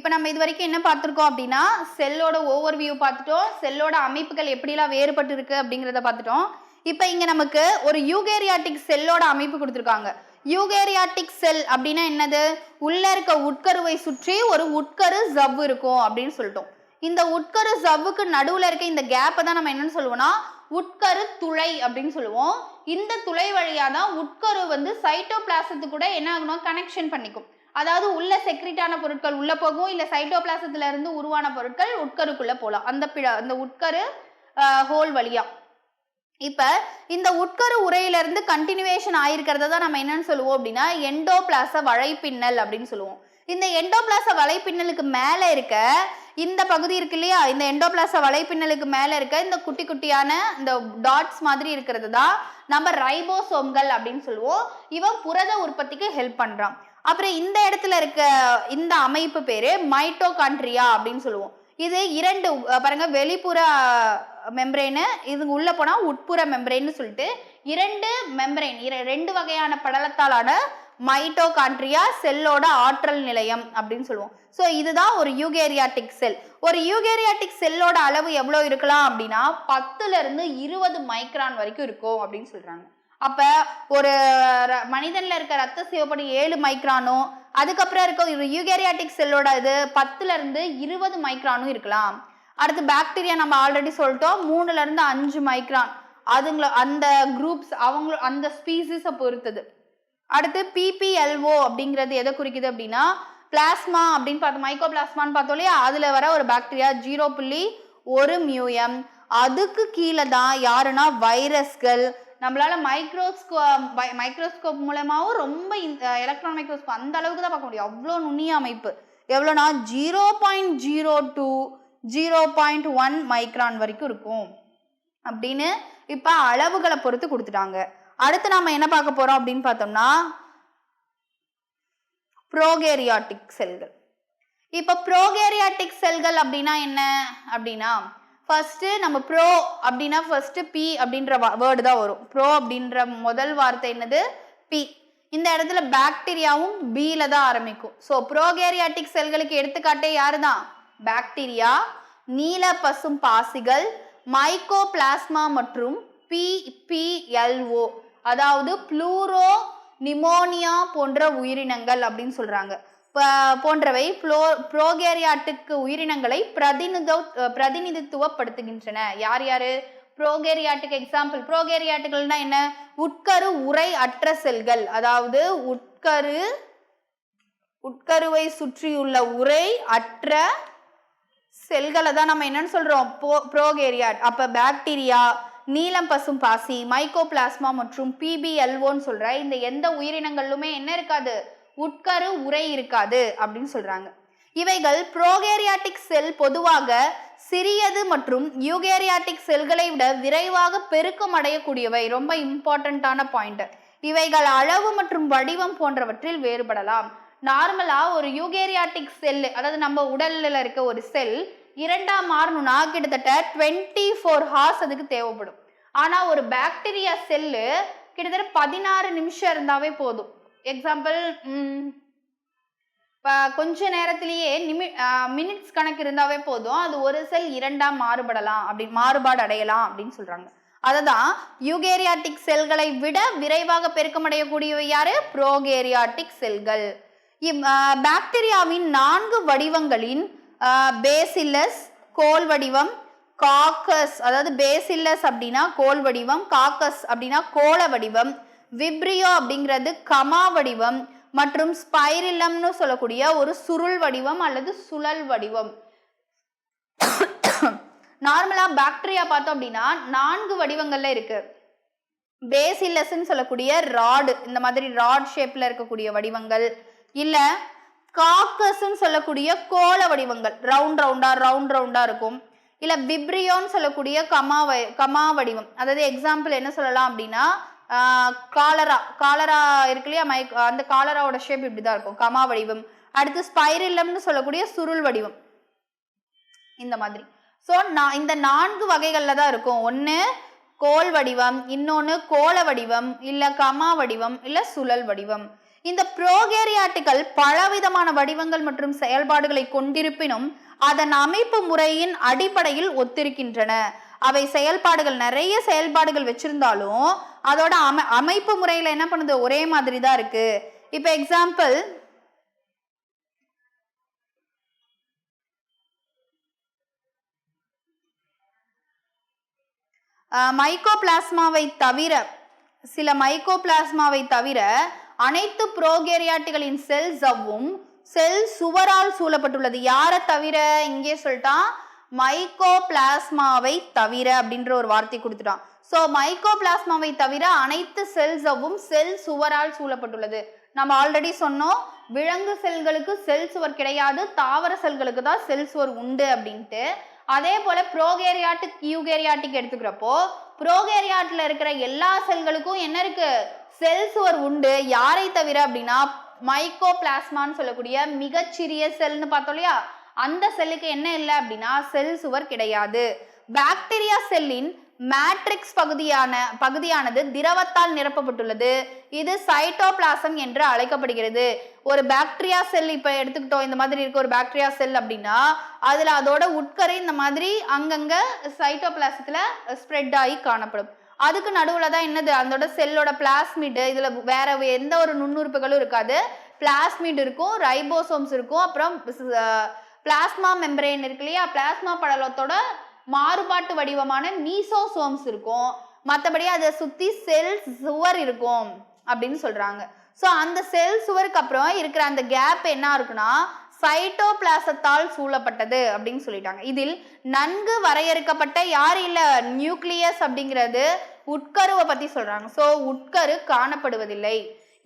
இப்போ நம்ம இது வரைக்கும் என்ன பார்த்துருக்கோம் அப்படின்னா செல்லோட ஓவர் வியூ பார்த்துட்டோம். செல்லோட அமைப்புகள் எப்படிலாம் வேறுபட்டு இருக்கு அப்படிங்கிறத பார்த்துட்டோம். இப்போ இங்க நமக்கு ஒரு யூகேரியாட்டிக் செல்லோட அமைப்பு கொடுத்துருக்காங்க. யூகேரியாட்டிக் செல் அப்படின்னா என்னது? உள்ள இருக்க உட்கருவை சுற்றி ஒரு உட்கரு ஜவ்வு இருக்கும் அப்படின்னு சொல்லிட்டோம். இந்த உட்கரு ஜவ்வுக்கு நடுவுல இருக்க இந்த கேப்பை தான் நம்ம என்னன்னு சொல்லுவோம்னா உட்கரு துளை அப்படின்னு சொல்லுவோம். இந்த துளை வழியா தான் உட்கரு வந்து சைட்டோபிளாசத்து கூட என்ன ஆகணும்? கனெக்ஷன் பண்ணிக்கும். அதாவது உள்ள செக்ரிட்டான பொருட்கள் உள்ள போகும் இல்ல சைட்டோபிளாசத்துல இருந்து உருவான பொருட்கள் உட்கருக்குள்ள போகலாம். அந்த பிழ அந்த உட்கரு ஹோல் வழியா. இப்ப இந்த உட்கரு உரையில இருந்து கண்டினியூவேஷன் ஆயிருக்கிறத தான் நம்ம என்னன்னு சொல்லுவோம் அப்படின்னா எண்டோபிளாச வலைப்பின்னல் அப்படின்னு சொல்லுவோம். இந்த எண்டோபிளாச வலைப்பின்னலுக்கு மேல இருக்க இந்த பகுதி இருக்கு இல்லையா? இந்த எண்டோபிளாச வலைப்பின்னலுக்கு மேல இருக்க இந்த குட்டி குட்டியான இந்த டாட்ஸ் மாதிரி இருக்கிறது தான் நம்ம ரைபோசோம்கள் அப்படின்னு சொல்லுவோம். இவன் புரத உற்பத்திக்கு ஹெல்ப் பண்றான். அப்புறம் இந்த இடத்துல இருக்க இந்த அமைப்பு பேரு மைட்டோகான்ட்ரியா அப்படின்னு சொல்லுவோம். இது இரண்டு பாருங்க வெளிப்புற மெம்பரேனு இது உள்ள போனா உட்புற மெம்பரேன்னு சொல்லிட்டு இரண்டு மெம்பரேன் ரெண்டு வகையான படலத்தாலான மைட்டோகான்ட்ரியா செல்லோட ஆற்றல் நிலையம் அப்படின்னு சொல்லுவோம். ஸோ இதுதான் ஒரு யூகேரியாட்டிக் செல் ஒரு யூகேரியாட்டிக் செல்லோட அளவு எவ்வளோ இருக்கலாம் அப்படின்னா பத்துல இருந்து இருபது மைக்ரான் வரைக்கும் இருக்கும் அப்படின்னு சொல்றாங்க. அப்ப ஒரு ர- மனிதன்ல இருக்க ரத்த சிவப்படி ஏழு மைக்ரானும் அதுக்கப்புறம் இருக்க யூகேரியாட்டிக் செல்லோட இது பத்துல இருந்து இருபது மைக்ரானும் இருக்கலாம். அடுத்து பாக்டீரியா நம்ம ஆல்ரெடி சொல்லிட்டோம். மூணுல இருந்து அஞ்சு மைக்ரான். அதுங்கள அந்த குரூப்ஸ் அவங்க அந்த ஸ்பீசிஸை பொறுத்தது. அடுத்து பிபிஎல்ஓ அப்படிங்கிறது எதை குறிக்குது அப்படின்னா பிளாஸ்மா அப்படின்னு பார்த்தோம். மைக்கோ பிளாஸ்மான்னு பார்த்தோம் இல்லையா? அதில் வர ஒரு பாக்டீரியா ஜீரோ புள்ளி ஒரு மியூஎம் அதுக்கு கீழே தான் யாருன்னா வைரஸ்கள் நம்மளால மைக்ரோஸ்கோ மைக்ரோஸ்கோப் மூலமாவும் ரொம்ப எலக்ட்ரான் மைக்ரோஸ்கோப் அந்த அளவுக்கு தான் பார்க்க முடியும். அவ்வளோ நுண்ணிய அமைப்பு. எவ்வளோனா zero point zero two zero point one micron வரைக்கும் இருக்கும். அப்படின்னு இப்போ அளவுகளை பொறுத்து கொடுத்துட்டாங்க. அடுத்து நாம என்ன பார்க்க போறோம் அப்படின்னு பார்த்தோம்னா ப்ரோகேரியாட்டிக் செல்கள் இப்போ ப்ரோகேரியாட்டிக் செல்கள் அப்படின்னா என்ன? அப்படின்னா ஃபர்ஸ்ட் நம்ம ப்ரோ அப்படின்னா ஃபர்ஸ்ட் பி அப்படின்ற வேர்டு தான் வரும். ப்ரோ அப்படின்ற முதல் வார்த்தை என்னது? பி இந்த இடத்துல பாக்டீரியாவும் பீல தான் ஆரம்பிக்கும். ஸோ ப்ரோகேரியாட்டிக் செல்களுக்கு எடுத்துக்காட்டே யாரு தான் பாக்டீரியா நீல பசும் பாசிகள் மைக்கோ பிளாஸ்மா மற்றும் பிபிஎல்ஓ அதாவது ப்ளூரோ நிமோனியா போன்ற உயிரினங்கள் அப்படின்னு சொல்றாங்க. போன்றவை புளோ புரோகேரியாட்டுக்கு உயிரினங்களை பிரதிநித பிரதிநிதித்துவப்படுத்துகின்றன. யார் யாரு? புரோகேரியாட்டுக்கு எக்ஸாம்பிள் புரோகேரியாட்டுகள்னா என்ன? உட்கரு உரை அற்ற செல்கள். அதாவது உட்கரு உட்கருவை சுற்றியுள்ள உரை அற்ற செல்களை தான் நம்ம என்னன்னு சொல்றோம். புரோகேரியாட் அப்ப பாக்டீரியா நீலம் பசும் பாசி மைக்கோபிளாஸ்மா மற்றும் பிபிஎல்ஓன்னு சொல்ற. இந்த எந்த உயிரினங்களுமே என்ன இருக்காது? உட்கரு உரை இருக்காது அப்படின்னு சொல்றாங்க. இவைகள் ப்ரோகேரியாட்டிக் செல் பொதுவாக சிறியது மற்றும் யூகேரியாட்டிக் செல்களை விட விரைவாக பெருக்கம் அடையக்கூடியவை. ரொம்ப இம்பார்ட்டண்ட்டான பாயிண்ட். இவைகள் அளவு மற்றும் வடிவம் போன்றவற்றில் வேறுபடலாம். நார்மலா ஒரு யூகேரியாட்டிக் செல் அதாவது நம்ம உடல்ல இருக்க ஒரு செல் இரண்டாம் மாறணும்னா கிட்டத்தட்ட டுவெண்ட்டி ஃபோர் ஹார்ஸ் அதுக்கு தேவைப்படும். ஆனா ஒரு பாக்டீரியா செல்லு கிட்டத்தட்ட பதினாறு நிமிஷம் இருந்தாவே போதும். எக்ஸாம்பிள் இப்போ கொஞ்ச நேரத்திலேயே நிமி மினிட்ஸ் கணக்கு இருந்தாவே போதும். அது ஒரு செல் இரண்டாம் மாறுபடலாம் அப்படி மாறுபாடு அடையலாம் அப்படின்னு சொல்றாங்க. அததான் யூகேரியாட்டிக் செல்களை விட விரைவாக பெருக்கமடையக்கூடியவை யாரு? ப்ரோகேரியாட்டிக் செல்கள். பாக்டீரியாவின் நான்கு வடிவங்களின் பேசில்லஸ் கோல் வடிவம் காக்கஸ் அதாவது பேசில்லஸ் அப்படின்னா கோல் வடிவம் காக்கஸ் அப்படின்னா கோள வடிவம் விப்ரியோ அப்படிங்கிறது கமா வடிவம் மற்றும் ஸ்பைரிலம்னு சொல்லக்கூடிய ஒரு சுருள் வடிவம் அல்லது சுழல் வடிவம். நார்மலா பாக்டீரியா பார்த்தோம் அப்படின்னா நான்கு வடிவங்கள்ல இருக்கு. பேசில்லஸ்ன்னு சொல்லக்கூடிய ராடு இந்த மாதிரி ராட் ஷேப்ல இருக்கக்கூடிய வடிவங்கள். இல்ல காக்கஸ்ன்னு சொல்லக்கூடிய கோல வடிவங்கள் ரவுண்ட் ரவுண்டா ரவுண்ட் ரவுண்டா இருக்கும். இல்ல விப்ரியோன்னு சொல்லக்கூடிய கமா கமா வடிவம். அதாவது எக்ஸாம்பிள் என்ன சொல்லலாம் அப்படின்னா காலரா காலரா இருக்கு இல்லையா மைக் அந்த காலராவோட ஷேப் இப்படிதான் இருக்கும். கமா வடிவம். அடுத்து ஸ்பைரில்லம்னு சொல்லக்கூடிய சுருள் வடிவம். இந்த மாதிரி. ஸோ நான் இந்த நான்கு வகைகளில் தான் இருக்கும். ஒன்று கோல் வடிவம் இன்னொன்று கோள வடிவம் இல்லை கமா வடிவம் இல்லை சுழல் வடிவம். இந்த புரோகேரியாட்டுகள் பலவிதமான வடிவங்கள் மற்றும் செயல்பாடுகளை கொண்டிருப்பினும் அதன் அமைப்பு முறையின் அடிப்படையில் ஒத்திருக்கின்றன. அவை செயல்பாடுகள் நிறைய செயல்பாடுகள் வச்சிருந்தாலும் அதோட அமை அமைப்பு முறையில் என்ன பண்ணுது? ஒரே மாதிரி தான் இருக்கு. இப்போ எக்ஸாம்பிள் மைக்கோபிளாஸ்மாவை தவிர சில மைக்கோபிளாஸ்மாவை தவிர அனைத்து புரோகேரியாட்டுகளின் செல் சவ்வும் செல் சுவரால் சூழப்பட்டுள்ளது. யாரை தவிர? இங்கே சொல்லிட்டான் மைக்கோ பிளாஸ்மாவை தவிர அப்படின்ற ஒரு வார்த்தை கொடுத்துட்டான். ஸோ மைக்கோ பிளாஸ்மாவை தவிர அனைத்து செல்ஸவும் செல் சுவரால் சூழப்பட்டுள்ளது. நம்ம ஆல்ரெடி சொன்னோம் விலங்கு செல்களுக்கு செல் சுவர் கிடையாது தாவர செல்களுக்கு தான் செல் சுவர் உண்டு அப்படின்ட்டு. அதே போல ப்ரோகேரியாட்டிக் யூகேரியாட்டிக் எடுத்துக்கிறப்போ ப்ரோகேரியாட்டில் இருக்கிற எல்லா செல்களுக்கும் என்ன இருக்கு? செல் சுவர் உண்டு. யாரை தவிர அப்படின்னா மைக்கோ பிளாஸ்மான்னு சொல்லக்கூடிய மிகச்சிறிய செல்னு பார்த்தோம் இல்லையா? அந்த செல்லுக்கு என்ன இல்லை அப்படின்னா செல் சுவர் கிடையாது. பாக்டீரியா செல்லின் மேட்ரிக்ஸ் பகுதியான பகுதியானது திரவத்தால் நிரப்பப்பட்டுள்ளது. இது சைட்டோபிளாசம் என்று அழைக்கப்படுகிறது. ஒரு பாக்டீரியா செல் இப்போ எடுத்துக்கிட்டோம் இந்த மாதிரி இருக்க ஒரு பாக்டீரியா செல் அப்படின்னா அதில் அதோட உட்கரை இந்த மாதிரி அங்கங்க சைட்டோபிளாசத்தில் ஸ்ப்ரெட் ஆகி காணப்படும். அதுக்கு நடுவில் தான் என்னது? அதோட செல்லோட பிளாஸ்மிட் இதில் வேற எந்த ஒரு நுண்ணுறுப்புகளும் இருக்காது. பிளாஸ்மிட் இருக்கும் ரைபோசோம்ஸ் இருக்கும் அப்புறம் பிளாஸ்மா மெம்பரேன் இருக்கு இல்லையா? பிளாஸ்மா படலத்தோட மாறுபாட்டு வடிவமான மீசோசோம்ஸ் இருக்கும். மற்றபடி அதை சுற்றி செல் சுவர் இருக்கும் அப்படின்னு சொல்கிறாங்க ஸோ அந்த செல் சுவருக்கு அப்புறம் இருக்கிற அந்த கேப் என்ன இருக்குன்னா சைட்டோபிளாசத்தால் சூழப்பட்டது அப்படின்னு சொல்லிட்டாங்க. இதில் நன்கு வரையறுக்கப்பட்ட யார் இல்லை? நியூக்ளியஸ் அப்படிங்கிறது உட்கருவை பற்றி சொல்கிறாங்க ஸோ உட்கரு காணப்படுவதில்லை.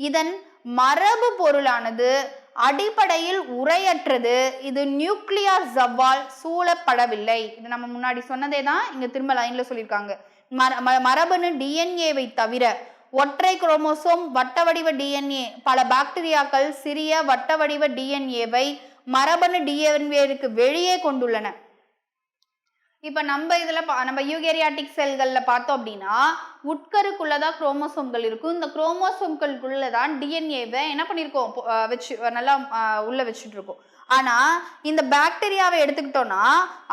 இதன் மரபு பொருளானது அடிப்படையில் உரையற்றது. இது நியூக்ளியர் ஜவ்வால் சூழப்படவில்லை. இது நம்ம முன்னாடி சொன்னதே தான் இங்க திரும்ப லைன்ல சொல்லியிருக்காங்க. மர- ம- மரபணு டிஎன்ஏவை தவிர ஒற்றை குரோமோசோம் வட்ட வடிவ டிஎன்ஏ பல பாக்டீரியாக்கள் சிறிய வட்ட வடிவ டிஎன்ஏவை மரபணு டிஎன்ஏவுக்கு வெளியே கொண்டுள்ளன. இப்போ நம்ம இதில் பா- நம்ம யூகேரியாட்டிக் செல்களில் பார்த்தோம் அப்படின்னா உட்கருக்குள்ளே தான் குரோமோசோம்கள் இருக்கும். இந்த குரோமோசோம்களுக்குள்ளே தான் டிஎன்ஏவை என்ன பண்ணியிருக்கோம் வச்சு நல்லா உள்ளே வச்சுட்ருக்கோம் வச்சுட்டு இருக்கோம். இந்த பாக்டீரியாவை எடுத்துக்கிட்டோம்னா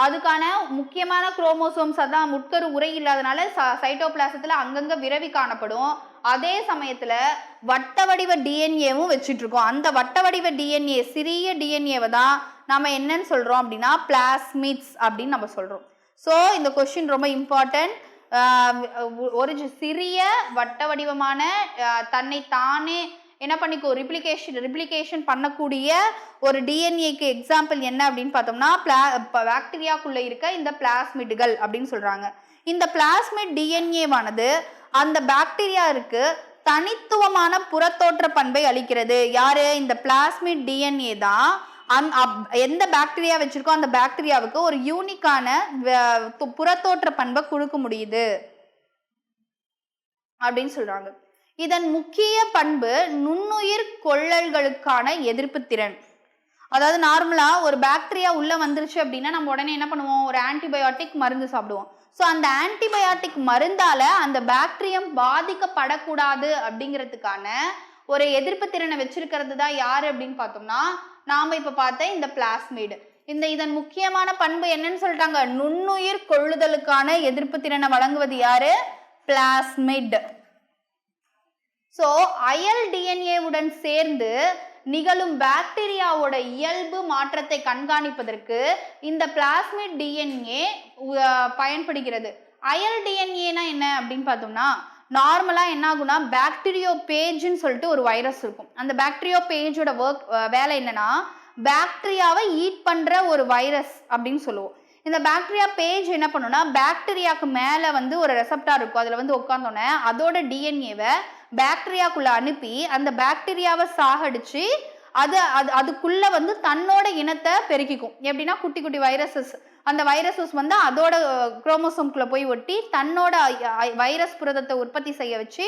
அதுக்கான முக்கியமான குரோமோசோம்ஸ் அதான் உட்கரு உரை இல்லாதனால சைட்டோபிளாசத்தில் அங்கங்கே விரவி காணப்படும். அதே சமயத்தில் வட்ட வடிவ டிஎன்ஏவும் வச்சுட்டு இருக்கோம். அந்த வட்ட வடிவ டிஎன்ஏ சிறிய டிஎன்ஏவை தான் நம்ம என்னன்னு சொல்றோம் அப்படின்னா பிளாஸ்மிட்ஸ் அப்படின்னு நம்ம சொல்றோம். ஸோ இந்த கொஷின் ரொம்ப இம்பார்ட்டன்ட் ஒரு சிறிய வட்ட வடிவமான தன்னை தானே என்ன பண்ணிக்கோ ரிப்ளிகேஷன் ரிப்ளிகேஷன் பண்ணக்கூடிய ஒரு டிஎன்ஏக்கு எக்ஸாம்பிள் என்ன அப்படின்னு பார்த்தோம்னா பிளா பாக்டீரியாக்குள்ளே இருக்க இந்த பிளாஸ்மிட்கள் அப்படின்னு சொல்கிறாங்க இந்த பிளாஸ்மிட் டிஎன்ஏவானது அந்த பாக்டீரியாவுக்கு தனித்துவமான புறத்தோற்ற பண்பை அளிக்கிறது. யாரு? இந்த பிளாஸ்மிட் டிஎன்ஏ தான் அந் அப்- எந்த பாக்டீரியா வச்சிருக்கோ அந்த பாக்டீரியாவுக்கு ஒரு யூனிக்கான புறத்தோற்ற பண்பை கொடுக்க முடியுது. அப்படின்னு சொல்றாங்க. இதன் முக்கிய பண்பு நுண்ணுயிர் கொள்ளல்களுக்கான எதிர்ப்பு திறன். அதாவது நார்மலா ஒரு பாக்டீரியா உள்ள வந்துருச்சு அப்படின்னா நம்ம உடனே என்ன பண்ணுவோம்? ஒரு ஆன்டிபயோட்டிக் மருந்து சாப்பிடுவோம். ஸோ அந்த ஆன்டிபயோட்டிக் மருந்தால அந்த பாக்டீரியம் பாதிக்கப்படக்கூடாது அப்படிங்கிறதுக்கான ஒரு எதிர்ப்பு திறனை வச்சிருக்கிறது தான் யாரு அப்படின்னு பார்த்தோம்னா நாம் இப்போ பார்த்த இந்த பிளாஸ்மிடு இந்த இதன் முக்கியமான பண்பு என்னன்னு சொல்லிட்டாங்க. நுண்ணுயிர் கொள்ளுதலுக்கான எதிர்ப்பு திறனை வழங்குவது யாரு? பிளாஸ்மிட் ஸோ அயல் டிஎன்ஏவுடன் சேர்ந்து நிகழும் பாக்டீரியாவோட இயல்பு மாற்றத்தை கண்காணிப்பதற்கு இந்த பிளாஸ்மிட் டிஎன்ஏ பயன்படுகிறது. அயல் டிஎன்ஏனா என்ன அப்படின்னு பார்த்தோம்னா நார்மலாக என்ன ஆகும்னா பாக்டீரியோ பேஜ்னு சொல்லிட்டு ஒரு வைரஸ் இருக்கும். அந்த பாக்டீரியோ பேஜோட ஒர்க் வேலை என்னன்னா பாக்டீரியாவை ஈட் பண்ணுற ஒரு வைரஸ் அப்படின்னு சொல்லுவோம். இந்த பாக்டீரியா பேஜ் என்ன பண்ணும்னா பாக்டீரியாவுக்கு மேலே வந்து ஒரு ரெசப்டா இருக்கும். அதில் வந்து உட்காந்தோன்னே அதோட டிஎன்ஏவை பாக்டீரியாக்குள்ளே அனுப்பி அந்த பாக்டீரியாவை சாகடிச்சு அது அது அதுக்குள்ளே வந்து தன்னோட இனத்தை பெருக்கிக்கும். எப்படின்னா குட்டி குட்டி வைரஸஸ் அந்த வைரஸஸ் வந்து அதோட குரோமோசோம்குள்ள போய் ஒட்டி தன்னோட வைரஸ் புரதத்தை உற்பத்தி செய்ய வச்சு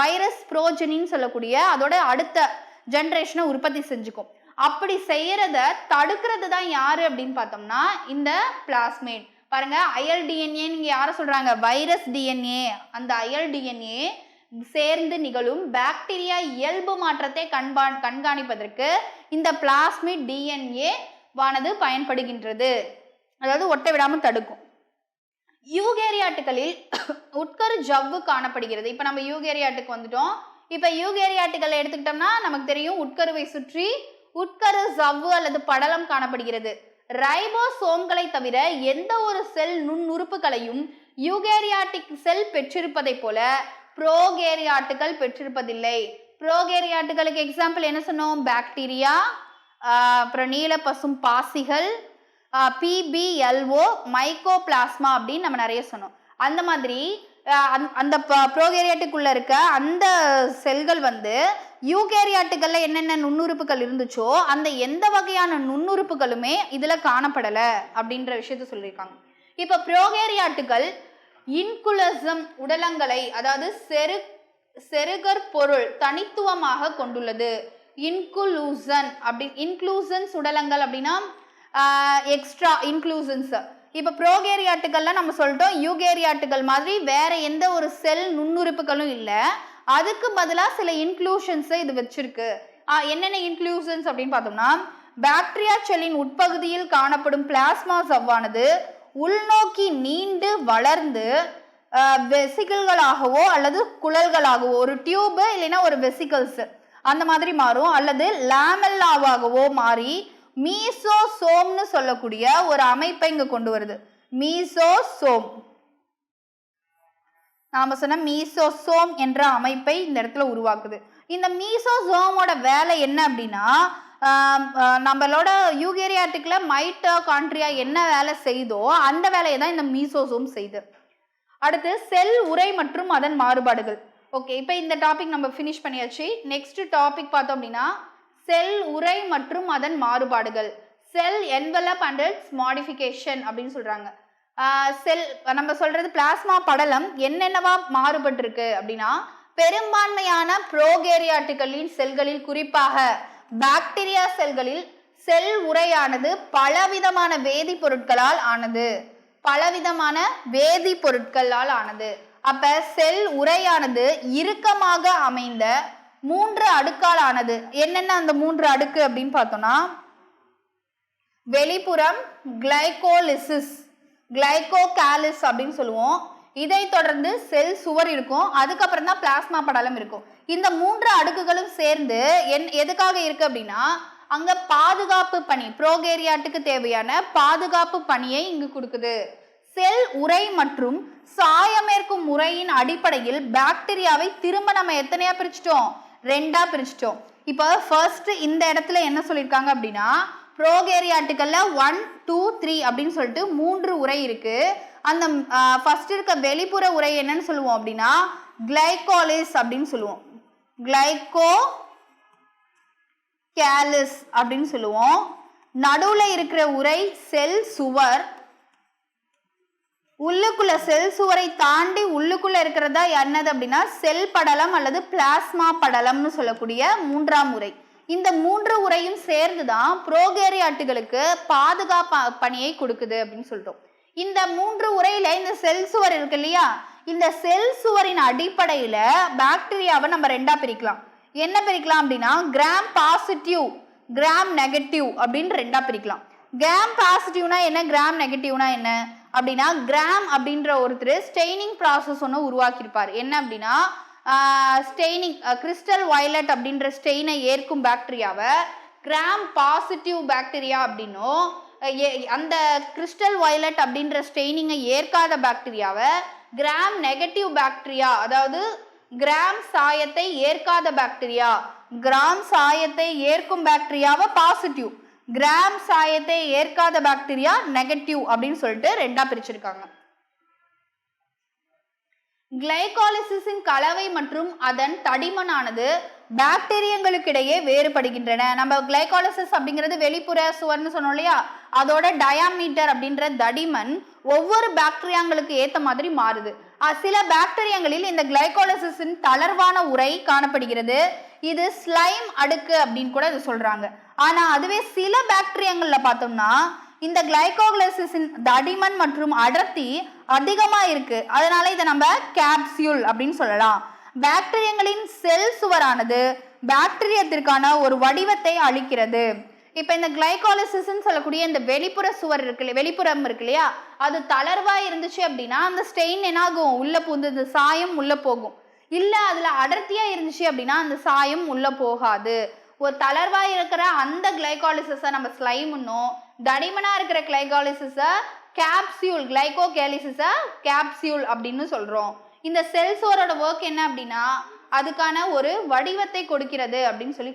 வைரஸ் புரோஜனின்னு சொல்லக்கூடிய அதோட அடுத்த ஜென்ரேஷனை உற்பத்தி செஞ்சுக்கும். அப்படி செய்யறத தடுக்கிறது தான் யாரு அப்படின்னு பார்த்தோம்னா இந்த பிளாஸ்மேட். பாருங்க அயல் டிஎன்ஏ நீங்க யார சொல்றாங்க? வைரஸ் டிஎன்ஏ அந்த அயல் டிஎன்ஏ சேர்ந்து நிகழும் பாக்டீரியா இயல்பு மாற்றத்தை கண்பா கண்காணிப்பதற்கு இந்த பிளாஸ்மிட் டிஎன்ஏ வானது பயன்படுகின்றது. அதாவது ஒட்ட விடாமல் தடுக்கும். யூகேரியாட்டுகளில் உட்கரு ஜவ்வு காணப்படுகிறது. இப்போ நம்ம யூகேரியாட்டுக்கு வந்துட்டோம். இப்போ யூகேரியாட்டுகளை எடுத்துக்கிட்டோம்னா நமக்கு தெரியும் உட்கருவை சுற்றி உட்கரு ஜவ்வு அல்லது படலம் காணப்படுகிறது. ரைபோசோம்களை தவிர எந்த ஒரு செல் நுண்ணுறுப்புகளையும் யூகேரியாட்டிக் செல் பெற்றிருப்பதைப் போல ப்ரோகேரியாட்டுகள் பெற்றிருப்பதில்லை. ப்ரோகேரியாட்டுகளுக்கு எக்ஸாம்பிள் என்ன சொன்னோம்? பாக்டீரியா அப்புறம் நீல பசும் பாசிகள் பிபிஎல்ஓ மைக்கோபிளாஸ்மா அப்படின்னு நம்ம நிறைய சொன்னோம். அந்த மாதிரி அந்த- ப்ரோகேரியாட்டுக்குள்ளே ப்ரோகேரியாட்டுக்குள்ள இருக்க அந்த செல்கள் வந்து யூகேரியாட்டுகளில் என்னென்ன நுண்ணுறுப்புகள் இருந்துச்சோ அந்த எந்த வகையான நுண்ணுறுப்புகளுமே இதில் காணப்படலை அப்படின்ற விஷயத்த சொல்லியிருக்காங்க. இப்போ ப்ரோகேரியாட்டுகள் இன்குலசம் உடலங்களை அதாவது செரு செருகர் பொருள் தனித்துவமாக கொண்டுள்ளது. இன்குலூசன் அப்படி இன்க்ளூசன்ஸ் உடலங்கள் அப்படின்னா எக்ஸ்ட்ரா இன்க்ளூசன்ஸ் இப்போ ப்ரோகேரியாட்டுகள்லாம் நம்ம சொல்லிட்டோம். யூகேரியாட்டுகள் மாதிரி வேற எந்த ஒரு செல் நுண்ணுறுப்புகளும் இல்லை. அதுக்கு பதிலாக சில இன்க்ளூஷன்ஸை இது வச்சிருக்கு. என்னென்ன இன்க்ளூஷன்ஸ் அப்படின்னு பார்த்தோம்னா பாக்டீரியா செல்லின் உட்பகுதியில் காணப்படும் பிளாஸ்மா சவ்வானது உள்நோக்கி நீண்டு வளர்ந்து வெசிகல்களாகவோ அல்லது குழல்களாகவோ ஒரு டியூபு இல்லைன்னா ஒரு வெசிகல்ஸ் அந்த மாதிரி மாறும். அல்லது லாமெல்லாவாகவோ மாறி மீசோ சோம்னு சொல்லக்கூடிய ஒரு அமைப்பை இங்க கொண்டு வருது. மீசோ சோம் நாம சொன்ன மீசோசோம் என்ற அமைப்பை இந்த இடத்துல உருவாக்குது. இந்த மீசோசோமோட வேலை என்ன அப்படின்னா நம்மளோட ஆஹ், மைட்டோ கான்ட்ரியா என்ன வேலை செய்தோ அந்த வேலையை தான் இந்த மீசோசோம் செய்து. அடுத்து செல் உரை மற்றும் அதன் மாறுபாடுகள். ஓகே இப்போ இந்த டாபிக் நம்ம ஃபினிஷ் பண்ணியாச்சு. நெக்ஸ்ட் டாபிக் பார்த்தோம் அப்படின்னா செல் உரை மற்றும் அதன் மாறுபாடுகள். Cell envelope and its modification அப்படின்னு சொல்றாங்க. செல் நம்ம சொல்றது பிளாஸ்மா படலம் என்னென்னவா மாறுபட்டிருக்கு அப்படின்னா பெரும்பான்மையான புரோகேரியாட்டுகளின் செல்களில் குறிப்பாக பாக்டீரியா செல்களில் செல் உரையானது பலவிதமான வேதிப்பொருட்களால் ஆனது. பலவிதமான வேதிப்பொருட்களால் ஆனது. அப்ப செல் உரையானது இறுக்கமாக அமைந்த மூன்று அடுக்கால் ஆனது என்னென்ன அந்த மூன்று அடுக்கு அப்படின்னு பார்த்தோம்னா வெளிப்புறம் கிளைகோலிசிஸ் கிளைகோகாலிஸ் அப்படின்னு சொல்லுவோம். இதை தொடர்ந்து செல் சுவர் இருக்கும். அதுக்கப்புறம் தான் பிளாஸ்மா படலம் இருக்கும். இந்த மூன்று அடுக்குகளும் சேர்ந்து என் எதுக்காக இருக்கு அப்படின்னா அங்க பாதுகாப்பு பணி ப்ரோகேரியாட்டுக்கு தேவையான பாதுகாப்பு பணியை இங்கு கொடுக்குது. செல் உரை மற்றும் சாயமேற்கும் முறையின் அடிப்படையில் பாக்டீரியாவை திரும்ப நம்ம எத்தனையா பிரிச்சிட்டோம்? ரெண்டா பிரிச்சிட்டோம். இப்போ ஃபர்ஸ்ட் இந்த இடத்துல என்ன சொல்லியிருக்காங்க அப்படின்னா ப்ரோகேரியாட்டுக்கல்ல ஒன் டூ த்ரீ அப்படின்னு சொல்லிட்டு மூன்று உரை இருக்கு. அந்த ஃபர்ஸ்ட் இருக்க வெளிப்புற உரை என்னன்னு சொல்லுவோம் அப்படின்னா கிளைகோலிஸ் அப்படின்னு சொல்லுவோம். கிளைகோ கேலிஸ் அப்படின்னு சொல்லுவோம். நடுவில் இருக்கிற உரை செல் சுவர் உள்ளுக்குள்ள செல் சுவரை தாண்டி உள்ளுக்குள்ள இருக்கிறதா என்னது அப்படின்னா செல் படலம் அல்லது பிளாஸ்மா படலம்னு சொல்லக்கூடிய மூன்றாம் உரை இந்த மூன்று உரையும் சேர்ந்து தான் ப்ரோகேரியாட்டுகளுக்கு பாதுகாப்பு பணியை கொடுக்குது அப்படின்னு சொல்லிட்டோம் இந்த மூன்று உரையில இந்த செல் சுவர் இருக்கு இல்லையா? இந்த செல் சுவரின் அடிப்படையில பாக்டீரியாவை நம்ம ரெண்டா பிரிக்கலாம். என்ன பிரிக்கலாம் அப்படின்னா கிராம் பாசிட்டிவ் கிராம் நெகட்டிவ் அப்படின்னு ரெண்டா பிரிக்கலாம். கிராம் பாசிட்டிவ்னா என்ன? கிராம் நெகட்டிவ்னா என்ன? அப்படின்னா கிராம் அப்படின்ற ஒருத்தர் ஸ்டெய்னிங் ப்ராசஸ் ஒன்று உருவாக்கியிருப்பார். என்ன அப்படின்னா ஸ்டெய்னிங் கிறிஸ்டல் வயலட் அப்படின்ற ஸ்டெயினை ஏற்கும் பாக்டீரியாவை கிராம் பாசிட்டிவ் பாக்டீரியா அப்படின்னும் அந்த கிறிஸ்டல் வயலட் அப்படின்ற ஸ்டெய்னிங்கை ஏற்காத பாக்டீரியாவை கிராம் நெகட்டிவ் பாக்டீரியா அதாவது கிராம் சாயத்தை ஏற்காத பாக்டீரியா கிராம் சாயத்தை ஏற்கும் பாக்டீரியாவை பாசிட்டிவ் கிராம் சாயத்தை ஏற்காத பாக்டீரியா நெகட்டிவ் அப்படின்னு சொல்லிட்டு ரெண்டா பிரிச்சிருக்காங்க. கிளைகாலிசிஸின் கலவை மற்றும் அதன் தடிமனானது பாக்டீரியங்களுக்கிடையே வேறுபடுகின்றன. நம்ம கிளைகாலிசிஸ் அப்படிங்கிறது வெளிப்புற சுவர்னு சொன்னோம் இல்லையா? அதோட டயாமீட்டர் அப்படின்ற தடிமன் ஒவ்வொரு பாக்டீரியாங்களுக்கு ஏற்ற மாதிரி மாறுது. சில பாக்டீரியங்களில் இந்த கிளைகாலிசிஸின் தளர்வான உரை காணப்படுகிறது. இது ஸ்லைம் அடுக்கு அப்படின்னு கூட இது சொல்றாங்க. ஆனா அதுவே சில பாக்டீரியாங்கள்ல பார்த்தோம்னா இந்த கிளைகோகிளைசிஸின் தடிமன் மற்றும் அடர்த்தி அதிகமா இருக்கு. அதனால இதை நம்ம கேப்சியூல் அப்படின்னு சொல்லலாம். பாக்டீரியங்களின் செல் சுவரானது பாக்டீரியத்திற்கான ஒரு வடிவத்தை அளிக்கிறது. இப்போ இந்த கிளைகாலிசிஸ்ன்னு சொல்லக்கூடிய இந்த வெளிப்புற சுவர் இருக்கு இல்லையா வெளிப்புறம் இருக்கு இல்லையா அது தளர்வா இருந்துச்சு அப்படின்னா அந்த ஸ்டெயின் என்னாகும்? உள்ள பூந்து இந்த சாயம் உள்ள போகும். இல்ல அதுல அடர்த்தியா இருந்துச்சு அப்படின்னா அந்த சாயம் உள்ள போகாது. ஒரு தளர்வா இருக்கிற அந்த கிளைகாலிசிஸை நம்ம ஸ்லைம்னும் தடிமனா இருக்கிற கிளைகாலிசிஸை கேப்சியூல் கிளைகோ கேலிசிஸை கேப்சியூல் அப்படின்னு சொல்றோம். இந்த செல்சோரோட ஒர்க் என்ன அப்படின்னா அதுக்கான ஒரு வடிவத்தை கொடுக்கிறது அப்படின்னு சொல்லி